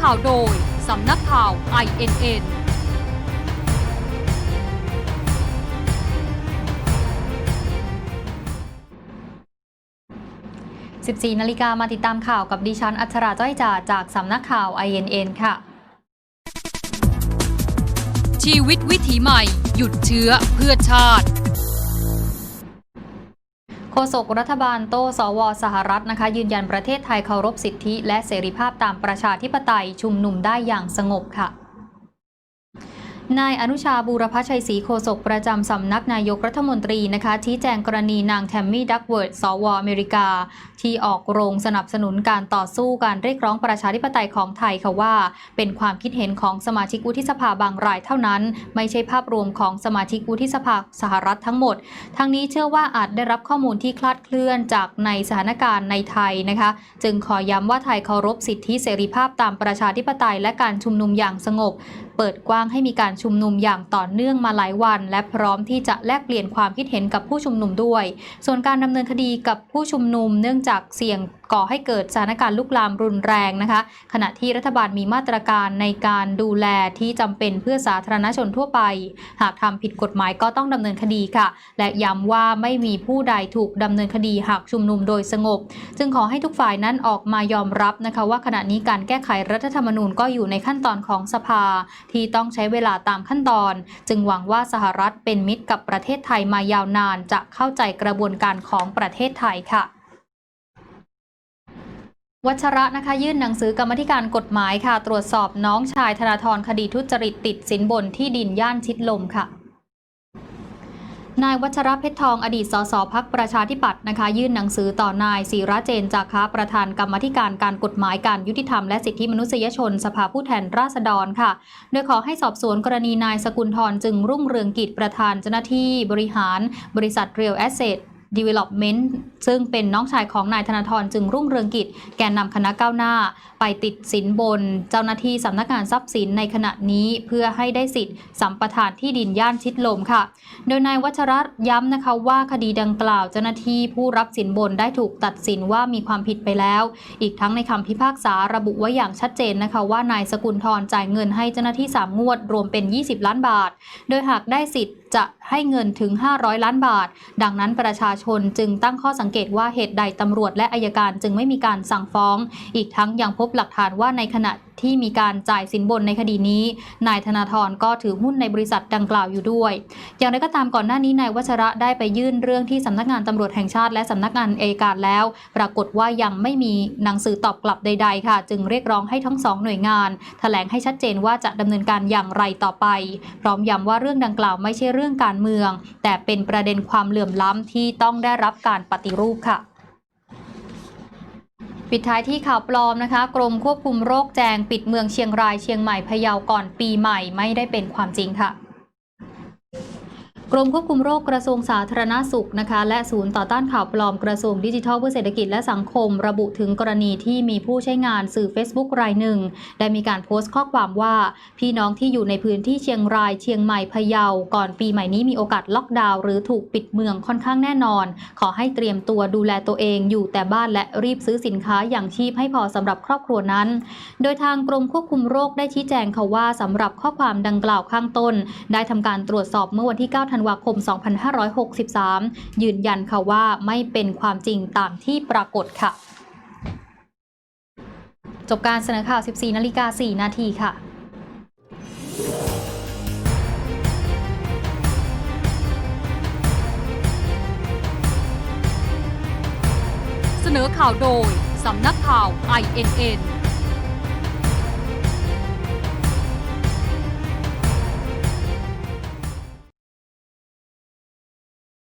ข่าวโดย สำนักข่าว INN 14 นาฬิกามาติดตามข่าวกับดิฉัน อัชราจ้อยจ่าจากสำนักข่าว INN ค่ะ ชีวิตวิถีใหม่ หยุดเชื้อเพื่อชาติ โฆษกรัฐบาลโต้สว สหรัฐนะคะ ยืนยันประเทศไทยเคารพสิทธิ และเสรีภาพตามประชาธิปไตยชุมนุมได้อย่างสงบค่ะ นายอนุชาบูรพชัยศรีโฆษกประจำสำนักนายกรัฐมนตรีนะคะชี้แจงกรณีนางแทมมี่ดักเวิร์ดสวอเมริกา ที่ออกโรงสนับสนุนการต่อสู้การเรียกร้องประชาธิปไตยของไทยค่ะว่า เป็นความคิดเห็นของสมาชิกวุฒิสภาบางรายเท่านั้น ไม่ใช่ภาพรวมของสมาชิกวุฒิสภาสหรัฐทั้งหมด ทั้งนี้เชื่อว่าอาจได้รับข้อมูลที่คลาดเคลื่อนจากในสถานการณ์ในไทยนะคะ จึงขอย้ำว่าไทยเคารพสิทธิเสรีภาพตามประชาธิปไตยและการชุมนุมอย่างสงบ เปิดกว้างให้มีการชุมนุมอย่างต่อเนื่องมาหลายวัน และพร้อมที่จะแลกเปลี่ยนความคิดเห็นกับผู้ชุมนุมด้วย ส่วนการดำเนินคดีกับผู้ชุมนุมเนื่องจากเสี่ยง ก่อให้เกิดสถานการณ์ลุกลามรุนแรงนะคะ ขณะที่รัฐบาลมีมาตรการในการดูแลที่จำเป็นเพื่อสาธารณชนทั่วไป หากทำผิดกฎหมายก็ต้องดำเนินคดีค่ะ และย้ำว่าไม่มีผู้ใดถูกดำเนินคดีหากชุมนุมโดยสงบ จึงขอให้ทุกฝ่ายนั้นออกมายอมรับนะคะว่าขณะนี้การแก้ไขรัฐธรรมนูญก็อยู่ในขั้นตอนของสภา ที่ต้องใช้เวลาตามขั้นตอน จึงหวังว่าสหรัฐเป็นมิตรกับประเทศไทยมายาวนานจะเข้าใจกระบวนการของประเทศไทยค่ะ วัชระนะคะยื่นหนังสือกรรมธิการกฎหมายค่ะ ตรวจสอบน้องชายธนาธรคดีทุจริตติดสินบนที่ดินย่านชิดลมค่ะ นายวัชระเพชรทองอดีตสสพักประชาธิปัตย์นะคะ ยื่นหนังสือต่อนายศิระเจนจาคะประธานกรรมธิการการกฎหมายการยุติธรรมและสิทธิมนุษยชน สภาผู้แทนราษฎรค่ะ โดยขอให้สอบสวนกรณีนายสกุลทรจึงรุ่งเรืองกิจประธานเจ้าหน้าที่บริหาร บริษัท Real Asset Development ซึ่งเป็นน้องชายของนายธนาธรจึงรุ่งเรืองกิจ แกนนำคณะก้าวหน้า ไปติดสินบน เจ้าหน้าที่สำนักงานทรัพย์สินในขณะนี้เพื่อให้ได้สิทธิ์สัมปทานที่ดินย่านชิดลมค่ะ โดยนายวัชรัตย้ำนะคะว่าคดีดังกล่าวเจ้าหน้าที่ผู้รับสินบนได้ถูกตัดสินว่ามีความผิดไปแล้ว อีกทั้งในคำพิพากษาระบุไว้อย่างชัดเจนนะคะว่านายสกุลทรจ่ายเงินให้เจ้าหน้าที่3งวดรวมเป็น 20 ล้านบาท โดยหากได้สิทธิ์ จะให้เงินถึง 500 ล้านบาท ดังนั้นประชาชนจึงตั้งข้อสังเกตว่าเหตุใดตำรวจและอายการจึงไม่มีการสั่งฟ้อง อีกทั้งยังพบหลักฐานว่าในขณะ ที่มีการจ่ายสินบนในคดีนี้ นายธนาธรก็ถือหุ้นในบริษัทดังกล่าวอยู่ด้วย อย่างไรก็ตามก่อนหน้านี้นายวัชระได้ไปยื่นเรื่องที่สำนักงานตำรวจแห่งชาติและสำนักงานเอยการแล้ว ปรากฏว่ายังไม่มีหนังสือตอบกลับใด ๆ ค่ะ จึงเรียกร้องให้ทั้งสองหน่วยงานแถลงให้ชัดเจนว่าจะดำเนินการอย่างไรต่อไป พร้อมย้ำว่าเรื่องดังกล่าวไม่ใช่เรื่องการเมือง แต่เป็นประเด็นความเหลื่อมล้ำที่ต้องได้รับการปฏิรูปค่ะ ปิดท้ายที่ข่าวปลอมนะคะ กรมควบคุมโรคแจงปิดเมืองเชียงรายเชียงใหม่พะเยาก่อนปีใหม่ไม่ได้เป็นความจริงค่ะ กรมควบคุมโรคกระทรวงสาธารณาสุขนะคะ และศูนย์ต่อต้านข่าวปลอมกระทรวงดิจิทัลเพื่อเศรษฐกิจและสังคม ระบุถึงกรณีที่มีผู้ใช้งานสื่อ Facebook รายหนึ่ง ได้มีการโพสต์ข้อความว่า พี่น้องที่อยู่ในพื้นที่เชียงรายเชียงใหม่พะเยา ก่อนปีใหม่นี้มีโอกาสล็อกดาวน์หรือถูกปิดเมืองค่อนข้างแน่นอน ขอให้เตรียมตัวดูแลตัวเองอยู่แต่บ้านและรีบซื้อสินค้าอย่างชีพให้พอสำหรับครอบครัวนั้น โดยทางกรมควบคุมโรคได้ชี้แจงค่ะว่าสำหรับข้อความดังกล่าวข้างต้น ได้ทำการตรวจสอบเมื่อวันที่ 9 ธันวาคม 2563 ยืนยันค่ะว่าไม่เป็นความจริงตามที่ปรากฏค่ะ จบการเสนอข่าว 14 นาฬิกา 4 นาทีค่ะเสนอข่าวโดย สำนักข่าว INN